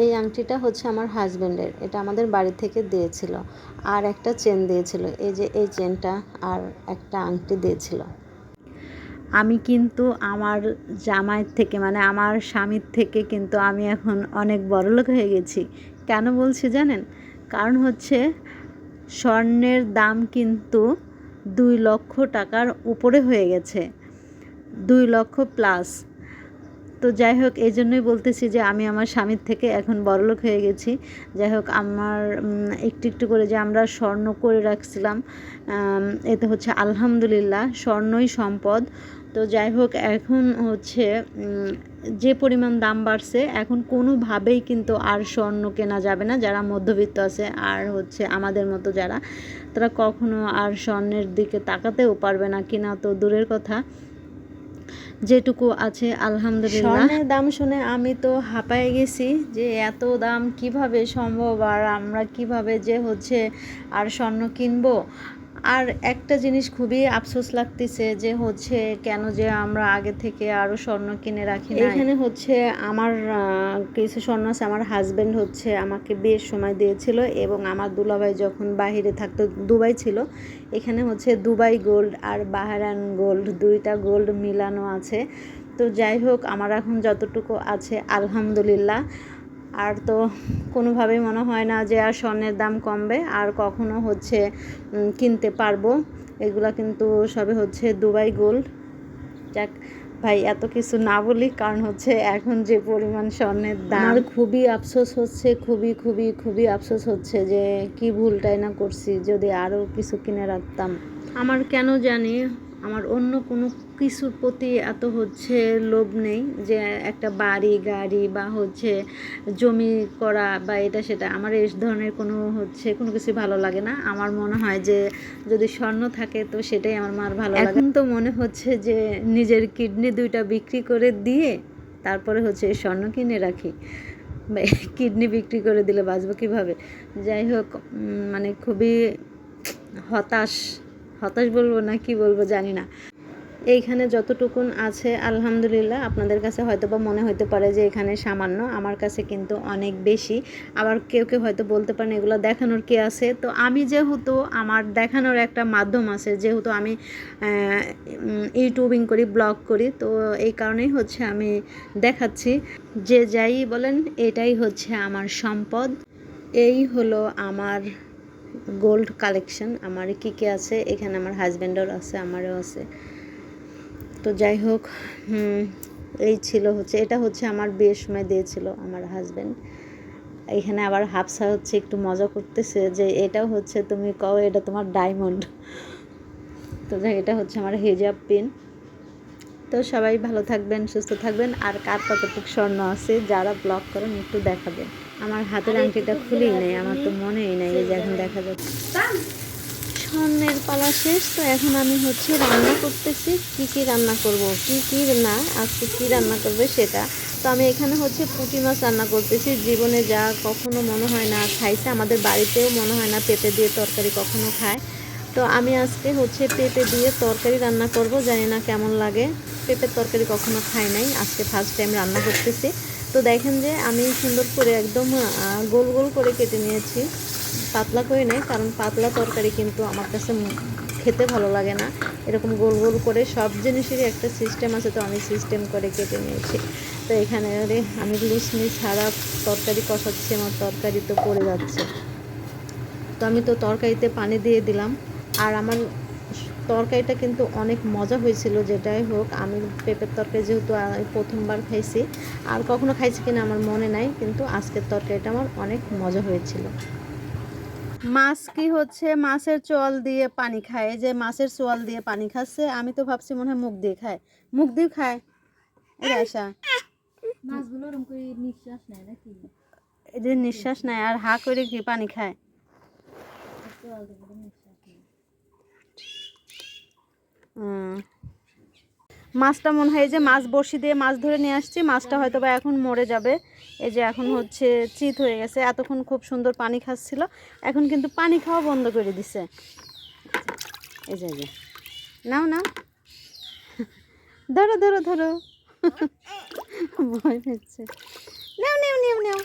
এই আংটিটা হচ্ছে আমার হাজব্যান্ডের এটা আমাদের বাড়ি থেকে দিয়েছিল। আর একটা চেন দিয়েছিল, এই যে এই চেনটা আর একটা আংটি দিয়েছিল। আমি কিন্তু আমার জামাইয়ের থেকে মানে আমার স্বামীর থেকে কিন্তু আমি এখন অনেক বড়লোক হয়ে গেছি। কেন বলছি জানেন? কারণ হচ্ছে স্বর্ণের দাম কিন্তু দুই লক্ষ টাকার উপরে হয়ে গেছে। দুই লক্ষ প্লাস। তো যাই হোক, এই জন্যই বলতেছি যে আমি আমার স্বামীর থেকে এখন বড়লোক হয়ে গেছি। যাই হোক, আমার একটু একটু করে যে আমরা স্বর্ণ করে রাখছিলাম এতে হচ্ছে আলহামদুলিল্লাহ, স্বর্ণই সম্পদ। তো যাই হোক, এখন হচ্ছে যে পরিমাণ দাম বাড়ছে, এখন কোনোভাবেই কিন্তু আর স্বর্ণ কেনা যাবে না, যারা মধ্যবিত্ত আছে আর হচ্ছে আমাদের মতো যারা। তারা কখনো আর স্বর্ণের দিকে তাকাতেও পারবে না, কিনা তো দূরের কথা। যেটুকু আছে, আলহামদুলিল্লাহ। স্বর্ণের দাম শুনে আমি তো হাঁপায় গেছি যে এত দাম কীভাবে সম্ভব আর আমরা কীভাবে যে হচ্ছে আর স্বর্ণ কিনবো। আর একটা জিনিস খুবই আফসোস লাগতেছে যে হচ্ছে কেন যে আমরা আগে থেকে আরও স্বর্ণ কিনে রাখি না এখানে হচ্ছে আমার কিছু স্বর্ণ আছে, আমার হাজবেন্ড হচ্ছে আমাকে বিয়ের সময় দিয়েছিল এবং আমার দুলাভাই যখন বাইরে থাকতো, দুবাই ছিল, এখানে হচ্ছে দুবাই গোল্ড আর বাহারান গোল্ড দুইটা গোল্ড মিলানো আছে। তো যাই হোক, আমার এখন যতটুকু আছে, আলহামদুলিল্লাহ। আর তো কোনোভাবেই মনে হয় না যে আর স্বর্ণের দাম কমবে আর কখনো হচ্ছে কিনতে পারব। এগুলা কিন্তু সবে হচ্ছে দুবাই গোল্ড। যাক ভাই এত কিছু না বলি কারণ হচ্ছে এখন যে পরিমাণ স্বর্ণের দাম। আমার খুবই আফসোস হচ্ছে খুবই খুবই খুবই আফসোস হচ্ছে যে কি ভুলটাই না করছি যদি আরও কিছু কিনে রাখতাম। আমার কেন জানি আমার অন্য কোনো কিছুর প্রতি এত হচ্ছে লোভ নেই যে একটা বাড়ি গাড়ি বা হচ্ছে জমি করা বা এটা সেটা আমার এই ধরনের কোনো হচ্ছে কোনো কিছু ভালো লাগে না। আমার মনে হয় যে যদি স্বর্ণ থাকে তো সেটাই আমার মার ভালো লাগে। এখন তো মনে হচ্ছে যে নিজের কিডনি দুইটা বিক্রি করে দিয়ে তারপরে হচ্ছে স্বর্ণ কিনে রাখি। কিডনি বিক্রি করে দিলে বাঁচবো কীভাবে? যাই হোক মানে খুবই হতাশ হতাশ বলব না, কি বলব জানি না। এইখানে যতটুকুন আছে, আলহামদুলিল্লাহ, আপনাদের কাছে হয়তো বা মনে হতে পারে যে এখানে সামান্য, আমার কাছে কিন্তু অনেক বেশি। আবার কেউ কেউ হয়তো বলতে পারেন, এগুলো দেখানোর কে আছে? তো আমি যেহেতু, আমার দেখানোর একটা মাধ্যম আছে, যেহেতু আমি ইউটিউবিং করি, ব্লগ করি, তো এই কারণেই হচ্ছে আমি দেখাচ্ছি। যে যাই বলেন, এটাই হচ্ছে আমার সম্পদ। এই হলো আমার গোল্ড কালেকশন আমার কী কী আছে? এখানে আমার হাজব্যান্ডেরও আছে, আমারও আছে। তো যাই হোক এই ছিল হচ্ছে, এটা হচ্ছে আমার বিয়ের সময় দিয়েছিল আমার হাজব্যান্ড এখানে আবার হাফসা হচ্ছে একটু মজা করতেছে যে এটাও হচ্ছে তুমি কও, এটা তোমার ডায়মন্ড তো যাই, এটা হচ্ছে আমার হেজাব পিন তো সবাই ভালো থাকবেন, সুস্থ থাকবেন। আর কার কতটুকু স্বর্ণ আছে, যারা ব্লগ করেন একটু দেখাবেন। আমার হাতের আংটিটা খুলেই নেই, আমার তো মনেই নাই এই যে এখন দেখা যাচ্ছে। স্বর্ণের পালা শেষ, তো এখন আমি হচ্ছে রান্না করতেছি, কি কি রান্না করব, কি কি না, আজকে কি রান্না করবে সেটা। তো আমি এখানে হচ্ছে পুঁটি মাছ রান্না করতেছি, জীবনে যা কখনো মনে হয় না খাইছে, আমাদের বাড়িতেও মনে হয় না পেঁপে দিয়ে তরকারি কখনো খায়। তো আমি আজকে হচ্ছে পেঁপে দিয়ে তরকারি রান্না করব, জানি না কেমন লাগে। পেঁপের তরকারি কখনো খাই নাই, আজকে ফার্স্ট টাইম রান্না করতেছি। তো দেখেন যে আমি সুন্দর করে একদম গোল গোল করে কেটে নিয়েছি। পাতলা করে নেই, কারণ পাতলা তরকারি কিন্তু আমার কাছে খেতে ভালো লাগে না। এরকম গোল গোল করে সব জিনিসেরই একটা সিস্টেম আছে, তো আমি সিস্টেম করে কেটে নিয়েছি। তো এখানে আমি লুসনি ছাড়া তরকারি কষাচ্ছি, আমার তরকারি তো পড়ে যাচ্ছে। তো আমি তো তরকারিতে পানি দিয়ে দিলাম। আর আমার তরকারিটা কিন্তু অনেক মজা হয়েছিল যেটাই হোক। আমি পেঁপের তরকারি যেহেতু আমি প্রথমবার খাইছি আর কখনো খাইছি কিনা আমার মনে নাই কিন্তু আজকের তরকারিটা আমার অনেক মজা হয়েছিল। মাছ কি হচ্ছে? মাছের চোয়াল দিয়ে পানি খায়। যে মাছের চোয়াল দিয়ে পানি খাচ্ছে আমি তো ভাবছি মনে হয় মুখ দিয়ে খায়। মুখ দিয়ে খায়? এই আশা মাছগুলো ওরকম করে নিঃশ্বাস নেয় নাকি? এই যে নিঃশ্বাস নেয় আর হা করে কি পানি খায় চোয়াল থেকে তো নিঃশ্বাস নেয় হুম। মাছটা মনে হয় যে মাছ বড়শি দিয়ে মাছ ধরে নিয়ে আসছি, মাছটা হয়তো বা এখন মরে যাবে। এই যে এখন হচ্ছে চিত হয়ে গেছে, এতক্ষণ খুব সুন্দর পানি খাচ্ছিল, এখন কিন্তু পানি খাওয়া বন্ধ করে দিছে। এই যে নাও নাও। ধরো ধরো ধরো। ভয় পেয়েছে নাও, নেও, নাও নাও।